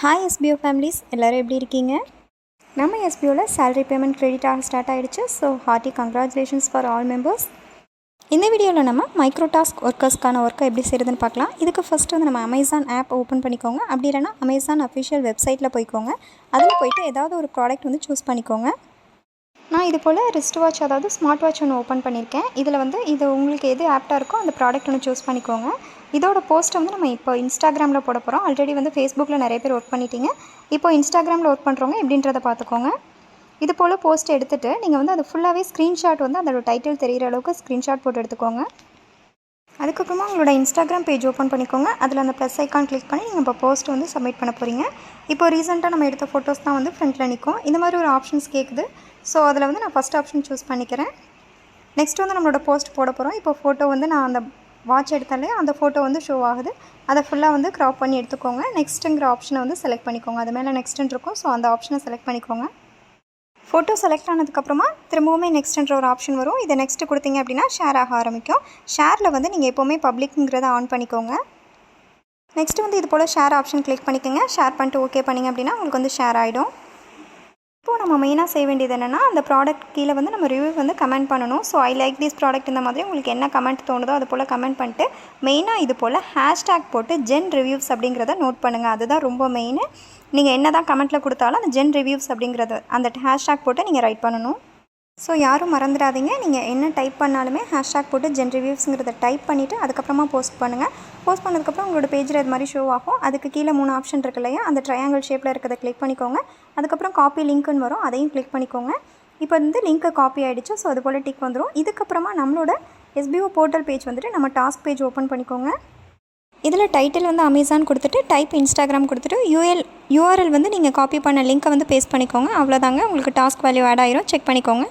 Hi SPO families எல்லோரும் எப்படி இருக்கீங்க? நம்ம எஸ்பிஓவில் சேலரி பேமெண்ட் கிரெடிட் ஆக ஸ்டார்ட் ஆகிடுச்சு so hearty congratulations for all members இந்த வீடியோவில் நம்ம மைக்ரோ டாஸ்க் ஒர்க்கர்ஸ்க்கான ஒர்க்கை எப்படி செய்கிறதுன்னு பார்க்கலாம். இதுக்கு ஃபஸ்ட்டு வந்து நம்ம அமேசான் ஆப் ஓப்பன் பண்ணிக்கோங்க. அப்படி இல்லைன்னா அமேசான் அஃபிஷியல் வெப்சைட்டில் போய்க்கோங்க. அதில் போயிட்டு ஏதாவது ஒரு ப்ராடக்ட் வந்து சூஸ் பண்ணிக்கோங்க. நான் இது போல் ரிஸ்ட் வாட்ச் அதாவது ஸ்மார்ட் வாட்ச் ஒன்று ஓப்பன் பண்ணியிருக்கேன் இதில் வந்து இது உங்களுக்கு எது ஆப்டாக இருக்கோ அந்த ப்ராடக்ட் ஒன்று சூஸ் பண்ணிக்கோங்க. இதோட போஸ்ட்டை வந்து நம்ம இப்போ இன்ஸ்டாகிராமில் போட போகிறோம் ஆல்ரெடி வந்து ஃபேஸ்புக்கில் நிறைய பேர் ஒர்க் பண்ணிட்டீங்க. இப்போ இன்ஸ்டாகிராமில் ஒர்க் பண்ணுறவங்க எப்படின்றத பார்த்துக்கோங்க. இது போல் போஸ்ட் எடுத்துகிட்டு நீங்கள் வந்து அது ஃபுல்லாகவே ஸ்க்ரீன்ஷாட் வந்து அதோட டைட்டில் தெரிகிற அளவுக்கு ஸ்க்ரீன்ஷாட் போட்டு எடுத்துக்கோங்க. அதுக்கப்புறமா உங்களோட இன்ஸ்டாகிராம் பேஜ் ஓப்பன் பண்ணிக்கோங்க. அதில் அந்த ப்ளஸ் ஐக்கான் கிளிக் பண்ணி நீங்கள் இப்போ போஸ்ட் வந்து சப்மிட் பண்ண போகிறீங்க இப்போ ரீசெண்டாக நம்ம எடுத்த ஃபோட்டோஸ் தான் வந்து ஃப்ரண்ட்டில் நிற்கும் இந்த மாதிரி ஒரு ஆப்ஷன்ஸ் கேட்குது ஸோ அதில் வந்து நான் ஃபஸ்ட் ஆப்ஷன் சூஸ் பண்ணிக்கிறேன். நெக்ஸ்ட் வந்து நம்மளோட போஸ்ட் போட போகிறோம் இப்போ ஃபோட்டோ வந்து நான் அந்த வாட்ச் எடுத்தாலே அந்த ஃபோட்டோ வந்து ஷோ ஆகுது. அதை ஃபுல்லாக வந்து க்ராப் பண்ணி எடுத்துக்கோங்க. நெக்ஸ்ட்டுங்கிற ஆப்ஷனை வந்து செலக்ட் பண்ணிக்கோங்க. அது மேலே நெக்ஸ்ட்டுன்னு இருக்கும். ஸோ அந்த ஆப்ஷனை செலக்ட் பண்ணிக்கோங்க. ஃபோட்டோ செலக்ட் ஆனதுக்கப்புறமா திரும்பவுமே நெக்ஸ்ட்ன்ற ஒரு ஆப்ஷன் வரும். இதை நெக்ஸ்ட்டு கொடுத்தீங்க அப்படின்னா ஷேர் ஆக ஆரம்பிக்கும். ஷேரில் வந்து நீங்கள் எப்போவுமே பப்ளிக்ங்கிறத ஆன் பண்ணிக்கோங்க. நெக்ஸ்ட் வந்து இது போல் ஷேர் ஆப்ஷன் கிளிக் பண்ணிக்கோங்க. ஷேர் பண்ணிட்டு ஓகே பண்ணிங்க அப்படின்னா உங்களுக்கு வந்து ஷேர் ஆகிடும் நம்ம மெயினாக செய்ய வேண்டியது என்னென்னா அந்த ப்ராடக்ட் கீழே வந்து நம்ம ரிவ்யூ வந்து கமெண்ட் பண்ணணும். So I like this product இந்த மாதிரி உங்களுக்கு என்ன கமெண்ட் தோணுதோ அது போல் கமெண்ட் பண்ணிட்டு மெயினாக இது போல் ஹேஷ்டேக் போட்டு ஜென் ரிவ்யூஸ் அப்படிங்கிறத நோட் பண்ணுங்கள் அதுதான் ரொம்ப மெயின் நீங்கள் என்ன தான் கமெண்ட்டில் கொடுத்தாலும் அந்த ஜென் ரிவ்யூஸ் அப்படிங்கிறது அந்த ஹேஷ்டேக் போட்டு நீங்கள் ரைட் பண்ணணும். ஸோ யாரும் மறந்துடாதீங்க. நீங்கள் என்ன டைப் பண்ணாலுமே ஹேஷ்டேக் போட்டு ஜென் ரிவ்யூஸுங்கிறத டைப் பண்ணிவிட்டு அதுக்கப்புறமா போஸ்ட் பண்ணுங்கள் போஸ்ட் பண்ணதுக்கப்புறம் உங்களோட பேஜில் இது மாதிரி ஷோ ஆகும். அதுக்கு கீழே மூணு ஆப்ஷன் இருக்கு இல்லையா? அந்த ட்ரையாங்கிள் ஷேப்பில் இருக்கிறத கிளிக் பண்ணிக்கோங்க. அதுக்கப்புறம் காப்பி லிங்க்குன்னு வரும். அதையும் கிளிக் பண்ணிக்கோங்க. இப்போ வந்து லிங்க்கை காப்பி ஆகிடுச்சு ஸோ அது போல் டிக் வந்துடும் இதுக்கப்புறமா நம்மளோட எஸ்பிஓ போர்ட்டல் பேஜ் வந்துட்டு நம்ம டாஸ்க் பேஜ் ஓப்பன் பண்ணிக்கோங்க. இதில் டைட்டில் வந்து அமேசான் கொடுத்துட்டு டைப் இன்ஸ்டாகிராம் கொடுத்துட்டு யூஎல் யூஆர்எல் வந்து நீங்கள் காப்பி பண்ண லிங்க்கை வந்து பேஸ்ட் பண்ணிக்கோங்க. அவ்வளோதாங்க உங்களுக்கு டாஸ்க் வேல்யூ ஆட் ஆயிரும். செக் பண்ணிக்கோங்க.